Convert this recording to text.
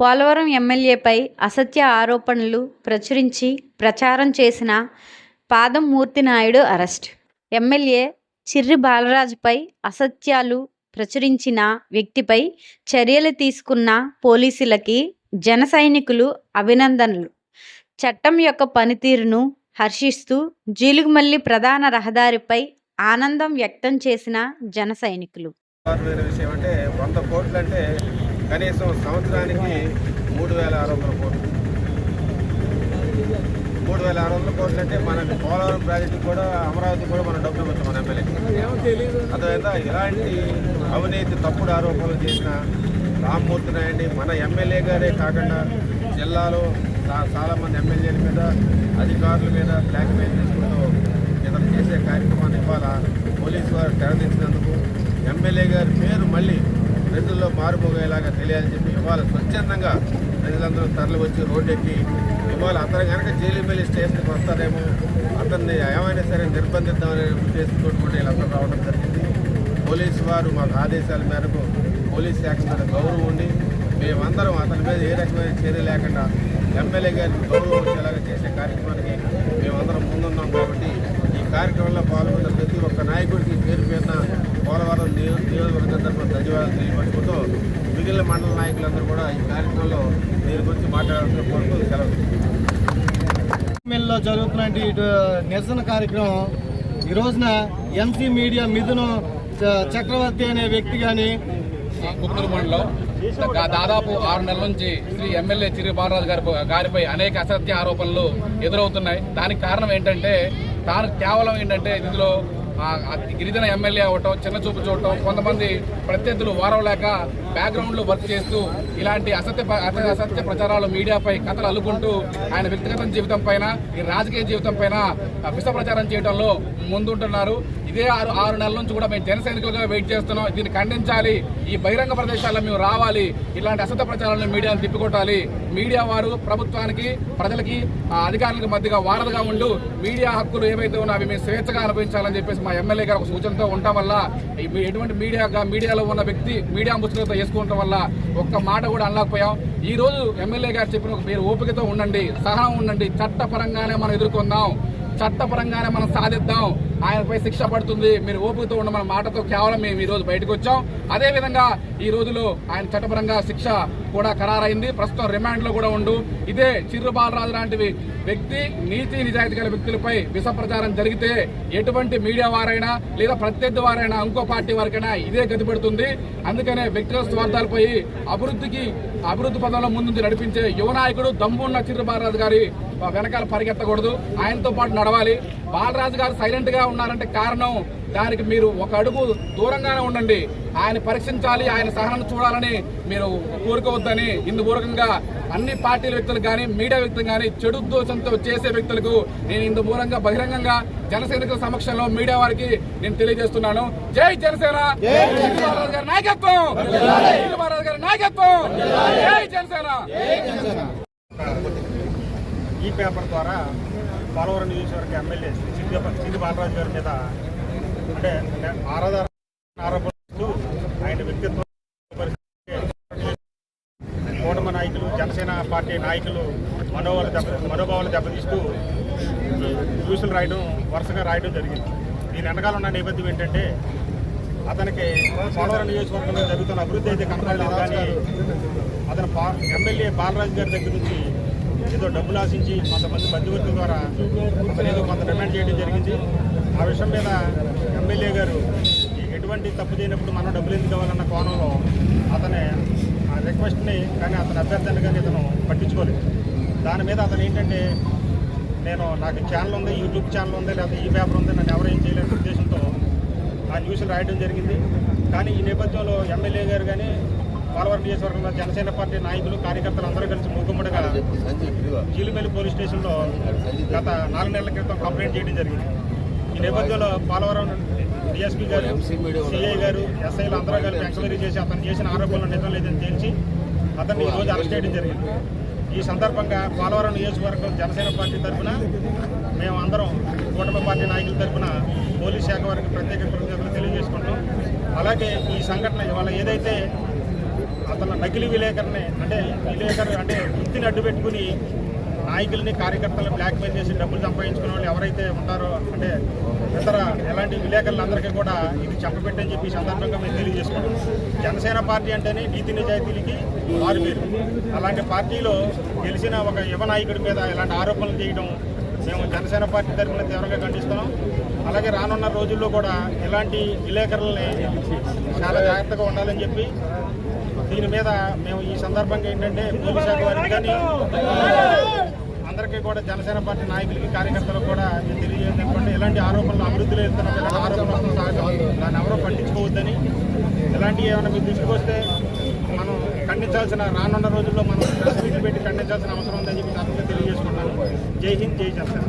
పోలవరం ఎమ్మెల్యేపై అసత్య ఆరోపణలు ప్రచురించి ప్రచారం చేసిన పాదం మూర్తినాయుడు అరెస్ట్. ఎమ్మెల్యే చిర్రి బాలరాజుపై అసత్యాలు ప్రచురించిన వ్యక్తిపై చర్యలు తీసుకున్న పోలీసులకి జన సైనికులు అభినందనలు. చట్టం యొక్క పనితీరును హర్షిస్తూ జీలుగుమల్లి ప్రధాన రహదారిపై ఆనందం వ్యక్తం చేసిన జన సైనికులు. విషయం అంటే వంద కోట్లు అంటే కనీసం సంవత్సరానికి మూడు వేల ఆరు వందల కోట్లు. మూడు వేల ఆరు వందల కోట్లు అంటే మన పోలవరం ప్రాజెక్టు కూడా అమరావతి కూడా మనం డబ్బులు పెట్టాం మన ఎమ్మెల్యే. అదేవిధంగా ఇలాంటి అవినీతి తప్పుడు ఆరోపణలు చేసిన రామ్మూర్తి నాయండి మన ఎమ్మెల్యే గారే కాకుండా జిల్లాలో చాలామంది ఎమ్మెల్యేల మీద అధికారుల మీద బ్లాక్మెయిల్ చేసుకుంటూ ఇతను చేసే కార్యక్రమాన్ని ఇవాళ పోలీసు వారు తెరదించినందుకు ఎమ్మెల్యే గారి పేరు మళ్ళీ ప్రజల్లో మారుమోగేలాగా తెలియాలని చెప్పి ఇవాళ స్వచ్ఛందంగా ప్రజలందరూ తరలి వచ్చి రోడ్డెక్కి ఇవాళ అతను కనుక జైలుపల్లి స్టేషన్కి వస్తారేమో అతన్ని ఏమైనా సరే నిర్బంధిద్దామనే ఉద్దేశంతో కూడా వీళ్ళందరూ రావడం జరిగింది. పోలీసు వారు మాకు ఆదేశాల మేరకు పోలీస్ శాఖ మీద గౌరవం ఉండి మేమందరం అతని మీద ఏ రకమైన చర్య లేకుండా ఎమ్మెల్యే గారికి గౌరవం వచ్చేలాగా చేసే కార్యక్రమానికి మేమందరం ముందున్నాం కాబట్టి కార్యక్రమంలో పాల్గొన్న ప్రతి ఒక్క నాయకుడికి పేరు పేరున పోలవరం నియో- నియోజకవర్గం తరఫున ధన్యవాదాలు తెలియపరుచుకుంటూ మిగిలిన మండల నాయకులందరూ కూడా ఈ కార్యక్రమంలో దీని గురించి మాట్లాడాల్సిన కోరుతూ సెలవు. లో జరుగుతున్నటువంటి ఇటు నిరసన కార్యక్రమం. ఈ రోజున ఎంసీ మీడియా మిథును చ- చక్రవర్తి అనే వ్యక్తి కానీ కుప్పనూరు మండలం. దాదాపు ఆరు నెలల నుంచి శ్రీ ఎమ్మెల్యే చిరు బాలరాజు గారి గారిపై అనేక అసత్య ఆరోపణలు ఎదురవుతున్నాయి. దానికి కారణం ఏంటంటే తాను కేవలం ఏంటంటే ఇందులో గిరిజన ఎమ్మెల్యే అవ్వటం చిన్న చూపు చూడటం కొంతమంది ప్రత్యర్థులు వారం లేక బ్యాక్గ్రౌండ్లో వర్క్ చేస్తూ ఇలాంటి అసత్య అస- అసత్య ప్రచారాలు మీడియాపై కథలు అల్లుకుంటూ ఆయన వ్యక్తిగత జీవితం పైన ఈ రాజకీయ జీవితం పైన విష ప్రచారం చేయడంలో ముందుంటున్నారు. ఇదే ఆరు ఆరు నెలల నుంచి కూడా మేము జన సైనికులుగా వెయిట్ చేస్తున్నాం. దీన్ని ఖండించాలి. ఈ బహిరంగ ప్రదేశాల్లో మేము రావాలి. ఇలాంటి అసత్య ప్రచారాలను మీడియాను తిప్పికొట్టాలి. మీడియా వారు ప్రభుత్వానికి ప్రజలకి అధికారులకు మధ్యగా వారధిగా ఉండు. మీడియా హక్కులు ఏవైతే ఉన్నాయో అవి మేము స్వేచ్ఛగా అనుభవించాలని చెప్పేసి మా ఎమ్మెల్యే గారు ఒక సూచనతో ఉండటం వల్ల ఎటువంటి మీడియా మీడియాలో ఉన్న వ్యక్తి మీడియా ముసుగులతో వేసుకోవటం వల్ల ఒక్క మాట కూడా అనలేకపోయాం. ఈ రోజు ఎమ్మెల్యే గారు చెప్పిన ఒక మీరు ఓపికతో ఉండండి సహనం ఉండండి చట్టపరంగానే మనం ఎదుర్కొందాం చట్టపరంగానే మనం సాధిద్దాం. ఆయనపై శిక్ష పడుతుంది. మీరు ఓపికతో ఉండమన్న మాటతో కేవలం మేము ఈ రోజు బయటకు వచ్చాం. అదే విధంగా ఈ రోజులో ఆయన చట్టపరంగా శిక్ష కూడా ఖరారైంది. ప్రస్తుతం రిమాండ్లో కూడా ఉండు. ఇదే చిర్రు బాలరాజు లాంటివి వ్యక్తి నీతి నిజాయితీ గల వ్యక్తులపై విష ప్రచారం జరిగితే ఎటువంటి మీడియా వారైనా లేదా ప్రత్యర్థి వారైనా ఇంకో పార్టీ వారికైనా ఇదే గతి పెడుతుంది. అందుకనే వ్యక్తిగత స్వార్థాలపై అభివృద్ధికి అభివృద్ధి పదంలో ముందు నడిపించే యువ నాయకుడు దమ్మున్న చిర్రు బాలరాజు గారి వెనకాల పరిగెత్తకూడదు. ఆయనతో పాటు నడవాలి. బాలరాజు గారు సైలెంట్గా ఉన్నారంటే కారణం దానికి మీరు ఒక అడుగు దూరంగానే ఉండండి. ఆయన పరీక్షించాలి ఆయన సహనం చూడాలని మీరు కోరుకోవద్దని ఇందుపూర్వకంగా అన్ని పార్టీల వ్యక్తులు కానీ మీడియా వ్యక్తులు కానీ చెడు దోషంతో చేసే వ్యక్తులకు నేను ఇందు మూలంగా బహిరంగంగా జనసైనికుల సమక్షంలో మీడియా వారికి నేను తెలియజేస్తున్నాను. జై జనసేన! గారి నాయకత్వం! గారి నాయకత్వం! జై జనసేన! ఈ పేపర్ ద్వారా పోలవరం నియోజకవర్గ ఎమ్మెల్యే సిద్ధి సిద్ధి బాలరాజు గారి మీద అంటే ఆరాధన ఆరోపణలు ఆయన వ్యక్తిత్వం కూటమి నాయకులు జనసేన పార్టీ నాయకులు మనోభావాలు దెబ్బ మనోభావాలు దెబ్బతీస్తూ న్యూస్లు రాయడం వరుసగా రాయడం జరిగింది. దీని వెనకాల ఉన్న నేపథ్యం ఏంటంటే అతనికి పోలవరం నియోజకవర్గంలో జరుగుతున్న అభివృద్ధి అయితే కనపడలేదు కానీ అతను ఎమ్మెల్యే బాలరాజు గారి దగ్గర నుంచి ఏదో డబ్బులు ఆశించి కొంతమంది మధ్యవర్తుల ద్వారా అతను ఏదో కొంత డిమాండ్ చేయడం జరిగింది. ఆ విషయం మీద ఎమ్మెల్యే గారు ఎటువంటి తప్పు చేయనప్పుడు మనం డబ్బులు ఎందుకు కావాలన్న కోణంలో అతని ఆ రిక్వెస్ట్ని కానీ అతని అభ్యర్థన కానీ ఇతను పట్టించుకోలేదు. దాని మీద అతను ఏంటంటే నేను నాకు ఛానల్ ఉంది యూట్యూబ్ ఛానల్ ఉంది లేకపోతే ఈ పేపర్ ఉంది నన్ను ఎవరేం చేయలేని ఉద్దేశంతో ఆ న్యూస్లు రాయడం జరిగింది. కానీ ఈ నేపథ్యంలో ఎమ్మెల్యే గారు కానీ పోలవరం నియోజకవర్గంలో జనసేన పార్టీ నాయకులు కార్యకర్తలు అందరూ కలిసి మూకుమ్మడిగా జీలిమెల్లి పోలీస్ స్టేషన్లో గత నాలుగు నెలల క్రితం కంప్లైంట్ చేయడం జరిగింది. ఈ నేపథ్యంలో పోలవరం డిఎస్పీ గారు సిఐ గారు ఎస్ఐలు అందరూ కలిపి ఎంక్వైరీ చేసి అతను చేసిన ఆరోపణలు నిజం లేదని తేల్చి అతన్ని ఈ రోజు అరెస్ట్ చేయడం జరిగింది. ఈ సందర్భంగా పోలవరం నియోజకవర్గం జనసేన పార్టీ తరఫున మేము అందరం కూటమి పార్టీ నాయకుల తరఫున పోలీస్ శాఖ వారికి ప్రత్యేక కృతజ్ఞతలు తెలియజేసుకుంటాం అలాగే ఈ సంఘటన ఇవాళ ఏదైతే అతను నకిలీ విలేకరుని అంటే విలేకరు అంటే వృత్తిని అడ్డు పెట్టుకుని నాయకుల్ని కార్యకర్తలను బ్లాక్మెయిల్ చేసి డబ్బులు సంపాదించుకునే వాళ్ళు ఎవరైతే ఉంటారో అంటే ఇతర ఎలాంటి విలేకరులందరికీ కూడా ఇది చెప్పబెట్టని చెప్పి సందర్భంగా మేము తెలియజేసుకున్నాం జనసేన పార్టీ అంటేనే నీతి నిజాయితీలకి వారు పేరు అలాంటి పార్టీలో గెలిచిన ఒక యువ నాయకుడి మీద ఇలాంటి ఆరోపణలు చేయడం మేము జనసేన పార్టీ తరఫున తీవ్రంగా ఖండిస్తున్నాం. అలాగే రానున్న రోజుల్లో కూడా ఇలాంటి విలేకరులని చాలా జాగ్రత్తగా ఉండాలని చెప్పి దీని మీద మేము ఈ సందర్భంగా ఏంటంటే పోలీస్ శాఖ వారికి కానీ అందరికీ కూడా జనసేన పార్టీ నాయకులకి కార్యకర్తలకు కూడా మేము తెలియజేయాలంటే ఎలాంటి ఆరోపణలు అభివృద్ధిలో వెళ్తున్నప్పుడు ఆరోపణలు సహజం. దాన్ని ఎవరో పట్టించుకోవద్దని. ఇలాంటివి ఏమైనా మీ దృష్టికి వస్తే మనం ఖండించాల్సిన రానున్న రోజుల్లో మనం పెట్టి ఖండించాల్సిన అవసరం ఉందని చెప్పి సందర్భంగా తెలియజేసుకుంటాను జై హింద్ జై జనసేన.